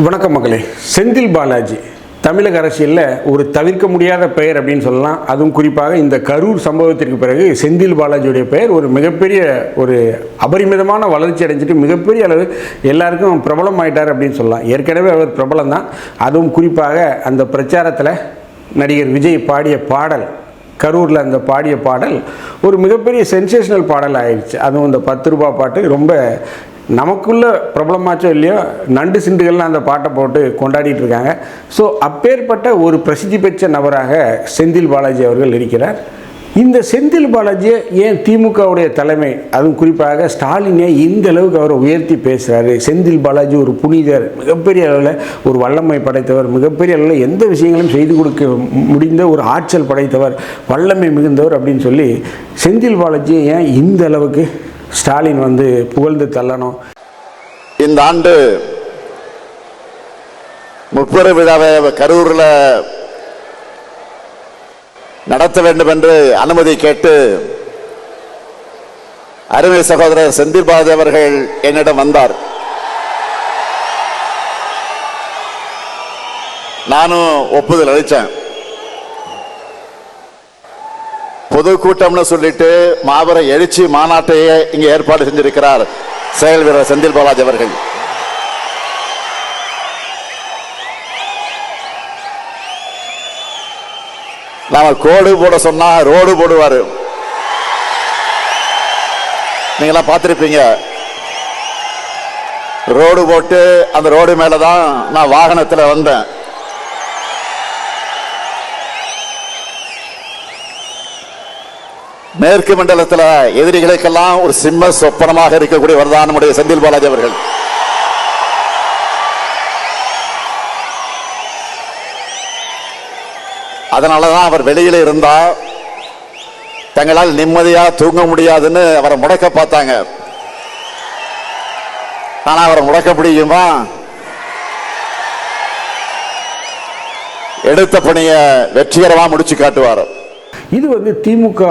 வணக்கம் மக்களே செந்தில் பாலாஜி. தமிழக அரசியலில் ஒரு தவிர்க்க முடியாத பெயர் அப்படின்னு சொல்லலாம். அதுவும் குறிப்பாக இந்த கரூர் சம்பவத்திற்கு பிறகு செந்தில் பாலாஜியுடைய பெயர் ஒரு மிகப்பெரிய ஒரு அபரிமிதமான வளர்ச்சி அடைஞ்சிட்டு மிகப்பெரிய அளவு எல்லாருக்கும் பிரபலம் ஆயிட்டார் அப்படின்னு சொல்லலாம். ஏற்கனவே அவர் பிரபலம் தான் அதுவும் குறிப்பாக அந்த பிரச்சாரத்தில் நடிகர் விஜய் பாடிய பாடல் கரூரில் அந்த பாடிய பாடல் ஒரு மிகப்பெரிய சென்சேஷனல் பாடல் ஆயிடுச்சு அதுவும் இந்த பத்து ரூபா பாட்டு ரொம்ப நமக்குள்ள பிரபலமாச்சோ இல்லையோ நண்டு சிண்டுகள்னு அந்த பாட்டை போட்டு கொண்டாடிட்டு இருக்காங்க. ஸோ அப்பேற்பட்ட ஒரு பிரசித்தி பெற்ற நபராக செந்தில் பாலாஜி அவர்கள் இருக்கிறார். இந்த செந்தில் பாலாஜியை ஏன் திமுகவுடைய தலைமை அதுவும் குறிப்பாக ஸ்டாலினை இந்த அளவுக்கு அவரை உயர்த்தி பேசுகிறாரு செந்தில் பாலாஜி ஒரு புனிதர் மிகப்பெரிய அளவில் ஒரு வல்லமை படைத்தவர் மிகப்பெரிய அளவில் எந்த விஷயங்களும் செய்து கொடுக்க முடிந்த ஒரு ஆற்றல் படைத்தவர் வல்லமை மிகுந்தவர் அப்படின்னு சொல்லி செந்தில் பாலாஜியை ஏன் இந்த அளவுக்கு ஸ்டாலின் வந்து புகழ்ந்து தள்ளணும். இந்த ஆண்டு முப்பெரு விழாவை கரூரில் நடத்த வேண்டும் என்று அனுமதி கேட்டு அருமை சகோதரர் செந்தில் அவர்கள் என்னிடம் வந்தார். நானும் ஒப்புதல் அளித்தேன் பொதுக்கூட்டம்னு சொல்லிட்டு மாபெரும் எழுச்சி மாநாட்டையே இங்க ஏற்பாடு செஞ்சிருக்கிறார் செயல் வீரர் செந்தில் பாலாஜ் அவர்கள். நாம கோடு போட சொன்னா ரோடு போடுவாரு. நீங்களாம் பார்த்திருப்பீங்க. ரோடு போட்டு அந்த ரோடு மேலதான் நான் வாகனத்தில் வந்தேன். மேற்கு மண்டலத்தில் எதிரிகளுக்கெல்லாம் ஒரு சிம்ம சொப்பனமாக இருக்கக்கூடியவர் வரதான் நம்முடைய செந்தில் பாலாஜி அவர்கள். அதனாலதான் அவர் வெளியில இருந்தா தங்களால் நிம்மதியா தூங்க முடியாதுன்னு அவரை முடக்க பார்த்தாங்க. ஆனா அவரை முடக்க முடியுமா? எடுத்த பணியை வெற்றிகரமாக முடிச்சு காட்டுவார். இது வந்து திமுக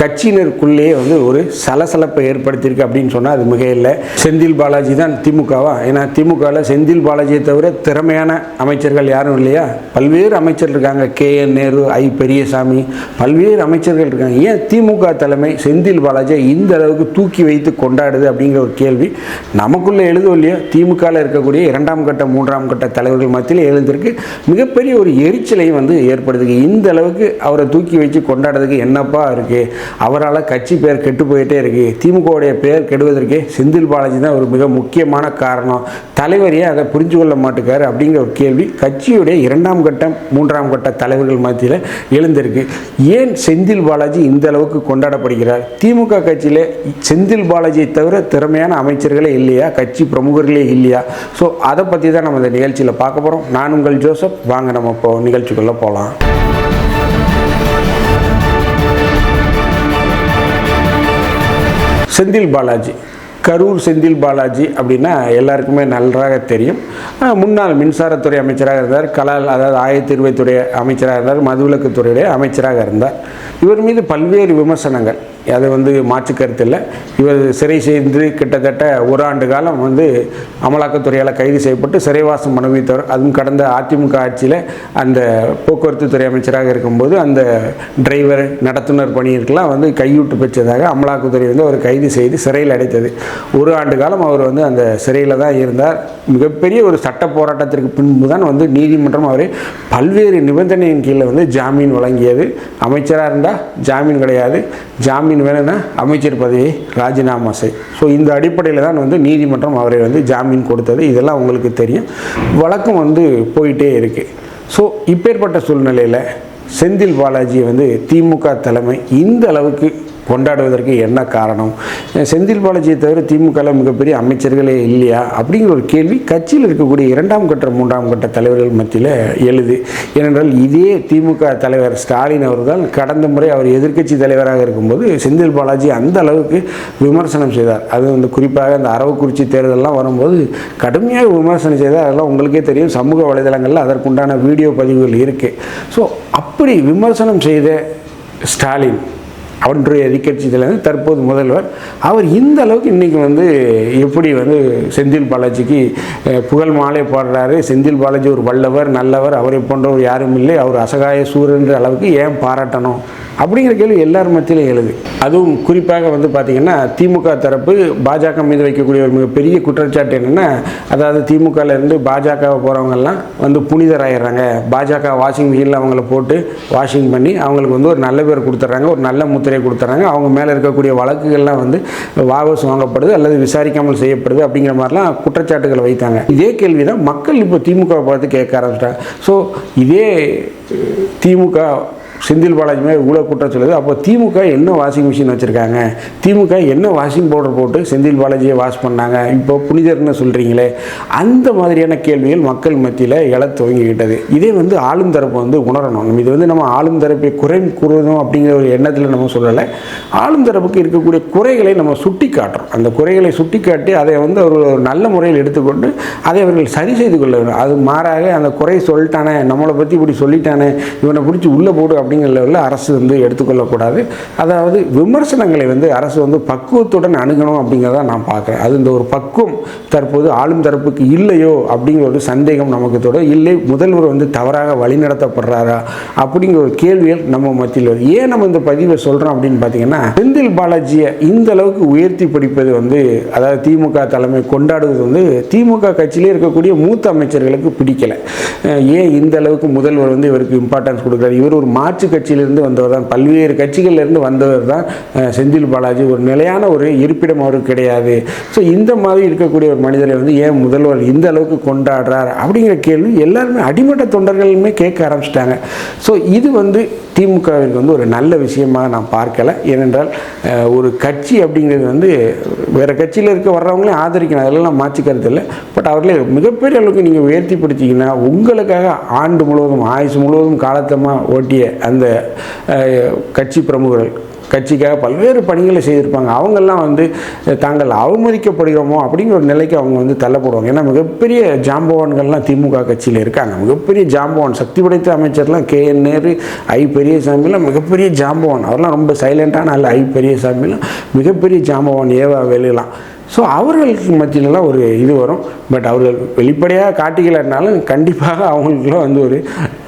கட்சியினருக்குள்ளேயே வந்து ஒரு சலசலப்பை ஏற்படுத்தியிருக்கு அப்படின்னு சொன்னால் அது மிக இல்லை செந்தில் பாலாஜி தான் திமுகவா? ஏன்னா திமுகவில் செந்தில் பாலாஜியை தவிர திறமையான அமைச்சர்கள் யாரும் இல்லையா? பல்வேறு அமைச்சர் இருக்காங்க. K. N. Nehru I. Periyasamy பல்வேறு அமைச்சர்கள் இருக்காங்க. ஏன் திமுக தலைமை செந்தில் பாலாஜியை இந்த அளவுக்கு தூக்கி வைத்து கொண்டாடுது அப்படிங்கிற ஒரு கேள்வி நமக்குள்ளே எழுதும் இல்லையா? திமுகவில் இருக்கக்கூடிய இரண்டாம் கட்ட மூன்றாம் கட்ட தலைவர்கள் மத்தியில் எழுந்திருக்கு. மிகப்பெரிய ஒரு எரிச்சலையும் வந்து ஏற்படுதுங்க இந்த அளவுக்கு அவரை தூக்கி வச்சு கொண்டாடுறதுக்கு என்னப்பா இருக்குது அவரால் கட்சி பேர் கெட்டு போயிட்டே இருக்கு. திமுகவுடைய பெயர் கெடுவதற்கே செந்தில் பாலாஜி தான் ஒரு மிக முக்கியமான காரணம். தலைவரையே அதை புரிஞ்சு கொள்ள மாட்டேக்காரு அப்படிங்கிற ஒரு கேள்வி கட்சியுடைய இரண்டாம் கட்டம் மூன்றாம் கட்ட தலைவர்கள் மத்தியில் எழுந்திருக்கு. ஏன் செந்தில் பாலாஜி இந்த அளவுக்கு கொண்டாடப்படுகிறார்? திமுக கட்சியில் செந்தில் பாலாஜியை தவிர திறமையான அமைச்சர்களே இல்லையா? கட்சி பிரமுகர்களே இல்லையா? ஸோ அதை பற்றி தான் நம்ம இந்த நிகழ்ச்சியில் பார்க்க போகிறோம் நான் உங்கள் ஜோசப். வாங்க நம்ம இப்போ நிகழ்ச்சிக்குள்ளே போகலாம் செந்தில் பாலாஜி. கரூர் செந்தில் பாலாஜி அப்படின்னா எல்லாருக்குமே நன்றாக தெரியும். முன்னாள் மின்சாரத்துறை அமைச்சராக இருந்தார். கலால் அதாவது ஆயத்தீர்வைத்துறை அமைச்சராக இருந்தார். மதுவிலக்குத்துறையுடைய அமைச்சராக இருந்தார். இவர் மீது பல்வேறு விமர்சனங்கள். அது வந்து மாற்று கருத்து இல்லை. இவர் சிறை சேர்ந்து கிட்டத்தட்ட ஒரு ஆண்டு காலம் வந்து அமலாக்கத்துறையால் கைது செய்யப்பட்டு சிறைவாசம் அனுபவித்தவர். அதுவும் கடந்த அதிமுக ஆட்சியில் அந்த போக்குவரத்து துறை அமைச்சராக இருக்கும்போது அந்த டிரைவர் நடத்துனர் பணியிற்கெல்லாம் வந்து கையூட்டு பெற்றதாக அமலாக்கத்துறை வந்து அவர் கைது செய்து சிறையில் அடைத்தது. ஒரு ஆண்டு காலம் அவர் வந்து அந்த சிறையில் தான் இருந்தார். மிகப்பெரிய ஒரு சட்ட போராட்டத்திற்கு பின்பு தான் வந்து நீதிமன்றம் அவரை பல்வேறு நிபந்தனையின் கீழே வந்து ஜாமீன் வழங்கியது. அமைச்சராக இருந்தால் ஜாமீன் கிடையாது. ஜாமீன் வேணும்னா அமைச்சர் பதவியை ராஜினாமா செய். ஸோ இந்த அடிப்படையில் தான் வந்து நீதிமன்றம் அவரை வந்து ஜாமீன் கொடுத்தது. இதெல்லாம் உங்களுக்கு தெரியும். வழக்கம் வந்து போயிட்டே இருக்குது ஸோ இப்பேற்பட்ட சூழ்நிலையில் செந்தில் பாலாஜியை வந்து திமுக தலைமை இந்த அளவுக்கு கொண்டாடுவதற்கு என்ன காரணம்? செந்தில் பாலாஜியை தவிர திமுகவில் மிகப்பெரிய அமைச்சர்களே இல்லையா? அப்படிங்கிற ஒரு கேள்வி கட்சியில் இருக்கக்கூடிய இரண்டாம் கட்ட மூன்றாம் கட்ட தலைவர்கள் மத்தியில் எழுது. ஏனென்றால் இதே திமுக தலைவர் ஸ்டாலின் அவர்கள் கடந்த முறை அவர் எதிர்க்கட்சி தலைவராக இருக்கும்போது செந்தில் பாலாஜி அந்த அளவுக்கு விமர்சனம் செய்தார். அது வந்து குறிப்பாக அந்த அரவக்குறிச்சி தேர்தலெலாம் வரும்போது கடுமையாக விமர்சனம் செய்தார். அதெல்லாம் உங்களுக்கே தெரியும். சமூக வலைதளங்களில் அதற்குண்டான வீடியோ பதிவுகள் இருக்குது ஸோ அப்படி விமர்சனம் செய்த ஸ்டாலின் அவருடைய எதிர்கட்சி தலைவர் தற்போது முதல்வர். அவர் இந்த அளவுக்கு இன்றைக்கி வந்து எப்படி வந்து செந்தில் பாலாஜிக்கு புகழ் மாலை பாடுறாரு. செந்தில் பாலாஜி ஒரு வல்லவர் நல்லவர். அவரை போன்றவர் யாரும் இல்லை. அவர் அசகாய சூரன்ற அளவுக்கு ஏன் பாராட்டணும்? அப்படிங்கிற கேள்வி எல்லார் மத்தியிலும் எழுது. அதுவும் குறிப்பாக வந்து பார்த்திங்கன்னா திமுக தரப்பு பாஜக மீது வைக்கக்கூடிய ஒரு மிகப்பெரிய குற்றச்சாட்டு என்னென்னா அதாவது திமுகலேருந்து பாஜக போகிறவங்கெல்லாம் வந்து புனிதராயிடுறாங்க. பாஜக வாஷிங் மிஷினில் அவங்கள போட்டு வாஷிங் பண்ணி அவங்களுக்கு வந்து ஒரு நல்ல பேர் கொடுத்துட்றாங்க ஒரு நல்ல முத்திரையை கொடுத்துட்றாங்க. அவங்க மேலே இருக்கக்கூடிய வழக்குகள்லாம் வந்து வாபஸ் வாங்கப்படுது அல்லது விசாரிக்காமல் செய்யப்படுது அப்படிங்கிற மாதிரிலாம் குற்றச்சாட்டுகளை வைத்தாங்க. இதே கேள்வி தான் மக்கள் இப்போ திமுக பார்த்து கேட்க ஆரம்பிச்சிட்டாங்க. ஸோ இதே திமுக செந்தில் பாலாஜி மேலே இவ்வளோ குற்றம் சொல்லுது. அப்போ திமுக என்ன வாஷிங் மிஷின் வச்சுருக்காங்க? திமுக என்ன வாஷிங் பவுடர் போட்டு செந்தில் பாலாஜியை வாஷ் பண்ணாங்க? இப்போ புனிதர்னு சொல்கிறீங்களே அந்த மாதிரியான கேள்விகள் மக்கள் மத்தியில் எழ துவங்கிக்கிட்டது. இதே வந்து ஆளும் தரப்பு வந்து உணரணும். இது வந்து நம்ம ஆளும் தரப்பை குறை கூறணும் அப்படிங்கிற ஒரு எண்ணத்தில் நம்ம சொல்லலை. ஆளும் தரப்புக்கு இருக்கக்கூடிய குறைகளை நம்ம சுட்டி காட்டுறோம் அந்த குறைகளை சுட்டி காட்டி அதை வந்து ஒரு ஒரு நல்ல முறையில் எடுத்துக்கொண்டு அதை அவர்கள் சரி செய்து கொள்ள வேண்டும். அது மாறாக அந்த குறை சொல்லிட்டானே நம்மளை பற்றி இப்படி சொல்லிட்டானே இவனை பிடிச்சி உள்ளே போடு அப்படிங்கிற லெவலில் அரசு வந்து எடுத்துக்கொள்ளக்கூடாது. அதாவது விமர்சனங்களை வந்து அரசு வந்து பக்குவத்துடன் அணுகணும் அப்படிங்கிறத நான் பார்க்குறேன். அது இந்த ஒரு பக்குவம் தற்போது ஆளும் தரப்புக்கு இல்லையோ அப்படிங்கிற ஒரு சந்தேகம் நமக்கு தொட இல்லை முதல்வர் வந்து தவறாக வழிநடத்தப்படுறாரா அப்படிங்கிற ஒரு கேள்விகள் நம்ம மத்தியில் வருது ஏன் நம்ம இந்த பதிவை சொல்கிறோம் அப்படின்னு பார்த்தீங்கன்னா செந்தில் பாலாஜியை இந்த அளவுக்கு உயர்த்தி படிப்பது வந்து அதாவது திமுக தலைமை கொண்டாடுவது வந்து திமுக கட்சியிலே இருக்கக்கூடிய மூத்த அமைச்சர்களுக்கு பிடிக்கல. ஏன் இந்த அளவுக்கு முதல்வர் வந்து இவருக்கு இம்பார்ட்டன்ஸ் கொடுக்குறாரு? இவர் ஒரு மாற்று கட்சியிலிருந்து வந்தவர் தான். பல்வேறு கட்சிகளிலிருந்து வந்தவர் தான் செந்தில் பாலாஜி. ஒரு நிலையான ஒரு இருப்பிடம் அவருக்கு கிடையாது. ஸோ இந்த மாதிரி இருக்கக்கூடிய ஒரு மனிதரை வந்து ஏன் முதல்வர் இந்த அளவுக்கு கொண்டாடுறார் அப்படிங்கிற கேள்வி எல்லாருமே அடிமட்ட தொண்டர்களுமே கேட்க ஆரம்பிச்சிட்டாங்க. ஸோ இது வந்து திமுகவிற்கு வந்து ஒரு நல்ல விஷயமாக நான் பார்க்கலை. ஏனென்றால் ஒரு கட்சி அப்படிங்கிறது வந்து வேறு கட்சியில் இருக்க வர்றவங்களையும் ஆதரிக்கணும். அதெல்லாம் மாற்றிக்கிறது இல்லை. பட் அவர்களே மிகப்பெரிய அளவுக்கு நீங்கள் உயர்த்தி பிடிச்சிங்கன்னா உங்களுக்காக ஆண்டு முழுவதும் ஆயுசு முழுவதும் காலத்தமாக ஓட்டிய அந்த கட்சி பிரமுகர்கள் கட்சிக்காக பல்வேறு பணிகளை செய்திருப்பாங்க. அவங்கெல்லாம் வந்து தாங்கள் அவமதிக்கப்படுகிறோமோ அப்படிங்கிற ஒரு நிலைக்கு அவங்க வந்து தள்ளப்படுவாங்க. ஏன்னா மிகப்பெரிய ஜாம்பவான்கள்லாம் திமுக கட்சியில் இருக்காங்க. மிகப்பெரிய ஜாம்பவான் சக்தி படைத்த அமைச்சர்லாம் கே. என். நேரு ஐ. பெரியசாமிலாம் மிகப்பெரிய ஜாம்பவான். அவர்லாம் ரொம்ப சைலண்டான அல்ல ஐ. பெரியசாமிலாம் மிகப்பெரிய ஜாம்பவான் ஏவா வெளியெல்லாம் ஸோ அவர்களுக்கு மத்தியிலலாம் ஒரு இது வரும். பட் அவர்கள் வெளிப்படையாக காட்டிக்கலனாலும் கண்டிப்பாக அவங்களுக்குள்ள வந்து ஒரு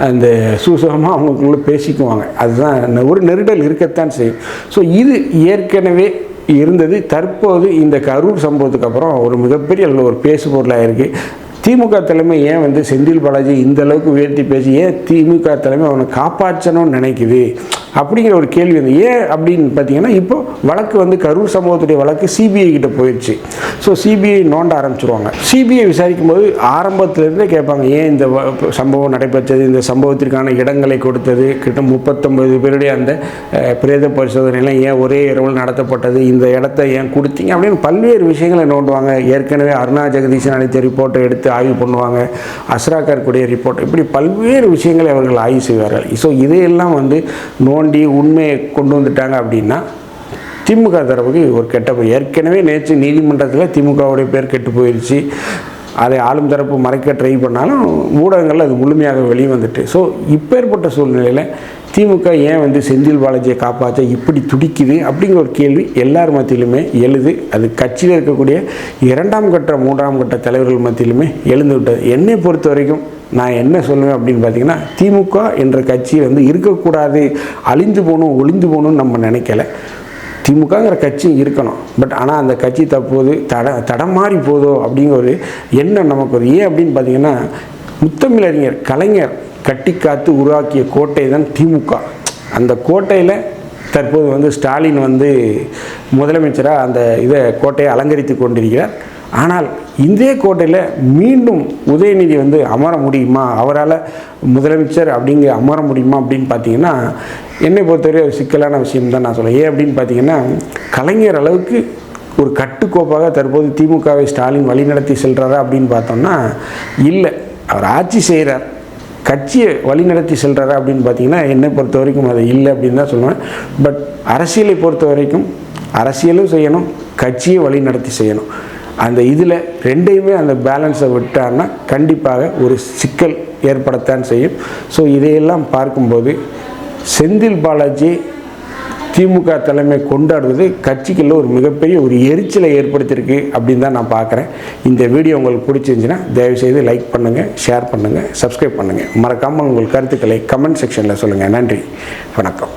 அந்த சுசகமாக அவங்களுக்குள்ள பேசிக்குவாங்க. அதுதான் ஒரு நெருடல் இருக்கத்தான் செய்யும். ஸோ இது ஏற்கனவே இருந்தது. தற்போது இந்த கரூர் சம்பவத்துக்கு அப்புறம் ஒரு மிகப்பெரிய அதில் ஒரு பேசு பொருளாக இருக்குது திமுக தலைமை ஏன் வந்து செந்தில் பாலாஜி இந்த அளவுக்கு உயர்த்தி பேசி ஏன் திமுக தலைமை அவனை காப்பாற்றணும்னு நினைக்குது? அப்படிங்கிற ஒரு கேள்வி வந்து ஏன் அப்படின்னு பார்த்தீங்கன்னா இப்போ வழக்கு வந்து கரூர் சம்பவத்துடைய வழக்கு சிபிஐ கிட்ட போயிடுச்சு. ஸோ சிபிஐ நோண்ட ஆரம்பிச்சிருவாங்க. சிபிஐ விசாரிக்கும் போது ஆரம்பத்திலேருந்தே கேட்பாங்க ஏன் இந்த சம்பவம் நடைபெற்றது இந்த சம்பவத்திற்கான இடங்களை கொடுத்தது கிட்ட முப்பத்தொம்பது பேருடைய அந்த பிரேத பரிசோதனைலாம் ஏன் ஒரே இரவில் நடத்தப்பட்டது இந்த இடத்த ஏன் கொடுத்தீங்க அப்படின்னு பல்வேறு விஷயங்களை நோண்டுவாங்க. ஏற்கனவே அருணா ஜெகதீசன் அளித்த ரிப்போர்ட்டை எடுத்து ஆய்வு பண்ணுவாங்க. அஸ்ராக்கர் கூடிய ரிப்போர்ட் இப்படி பல்வேறு விஷயங்களை அவர்கள் ஆய்வு செய்வார்கள். ஸோ இதையெல்லாம் வந்து நோ நோண்டி உண்மையை கொண்டு வந்துட்டாங்க அப்படின்னா திமுக தரப்புக்கு ஒரு கெட்ட போய் ஏற்கனவே நேற்று நீதிமன்றத்தில் திமுகவுடைய பேர் கெட்டு போயிடுச்சு அதை ஆளும் தரப்பு மறைக்க ட்ரை பண்ணாலும் ஊடகங்கள் அது முழுமையாக வெளியே வந்துட்டு. ஸோ இப்பேற்பட்ட சூழ்நிலையில் திமுக ஏன் வந்து செந்தில் பாலாஜியை காப்பாற்ற இப்படி துடிக்குது அப்படிங்கிற ஒரு கேள்வி எல்லார் மத்தியிலுமே எழுது. அது கட்சியில் இருக்கக்கூடிய இரண்டாம் கட்ட மூன்றாம் கட்ட தலைவர்கள் மத்தியிலுமே எழுந்து விட்டது. என்னை பொறுத்த வரைக்கும் நான் என்ன சொல்லுவேன் அப்படின்னு பார்த்தீங்கன்னா திமுக என்ற கட்சி வந்து இருக்கக்கூடாது அழிந்து போகணும் ஒளிந்து போகணும்னு நம்ம நினைக்கல. திமுகங்கிற கட்சி இருக்கணும். பட் ஆனால் அந்த கட்சி தற்போது தட தடமாறி போதோ அப்படிங்கிற ஒரு எண்ணம் நமக்கு ஒரு ஏன் அப்படின்னு பார்த்தீங்கன்னா முத்தமிழறிஞர் கலைஞர் கட்டி காத்து உருவாக்கிய கோட்டை தான் திமுக. அந்த கோட்டையில் தற்போது வந்து ஸ்டாலின் வந்து முதலமைச்சராக அந்த இதை கோட்டையை அலங்கரித்து கொண்டிருக்கிறார். ஆனால் இந்திய கோட்டையில் மீண்டும் உதயநிதி வந்து அமர முடியுமா? அவரால் முதலமைச்சர் அப்படிங்கிற அமர முடியுமா அப்படின்னு பார்த்தீங்கன்னா என்னை பொறுத்தவரை ஒரு சிக்கலான விஷயம் தான் நான் சொல்லுவேன் ஏன் அப்படின்னு பார்த்தீங்கன்னா கலைஞர் அளவுக்கு ஒரு கட்டுக்கோப்பாக தற்போது திமுகவை ஸ்டாலின் வழிநடத்தி செல்கிறாரா அப்படின்னு பார்த்தோம்னா இல்லை. அவர் ஆட்சி செய்கிறார் கட்சியை வழிநடத்தி செல்கிறாரா அப்படின்னு பார்த்தீங்கன்னா என்னை பொறுத்த வரைக்கும் அது இல்லை அப்படின்னு தான் சொல்லுவேன். பட் அரசியலை பொறுத்த வரைக்கும் அரசியலும் செய்யணும் கட்சியை வழிநடத்தி செய்யணும். அந்த இதில் ரெண்டையுமே அந்த பேலன்ஸை விட்டான்னா கண்டிப்பாக ஒரு சிக்கல் ஏற்படத்தான் செய்யும். ஸோ இதையெல்லாம் பார்க்கும்போது செந்தில் பாலாஜி திமுக தலைமை கொண்டாடுவது கட்சிக்குள்ள ஒரு மிகப்பெரிய ஒரு எரிச்சலை ஏற்படுத்தியிருக்கு அப்படின்னு தான் நான் பார்க்குறேன். இந்த வீடியோ உங்களுக்கு பிடிச்சிருந்துச்சுன்னா தயவுசெய்து லைக் பண்ணுங்கள் ஷேர் பண்ணுங்கள் சப்ஸ்கிரைப் பண்ணுங்கள் மறக்காமல் உங்கள் கருத்துக்களை கமெண்ட் செக்ஷனில் சொல்லுங்கள் நன்றி வணக்கம்.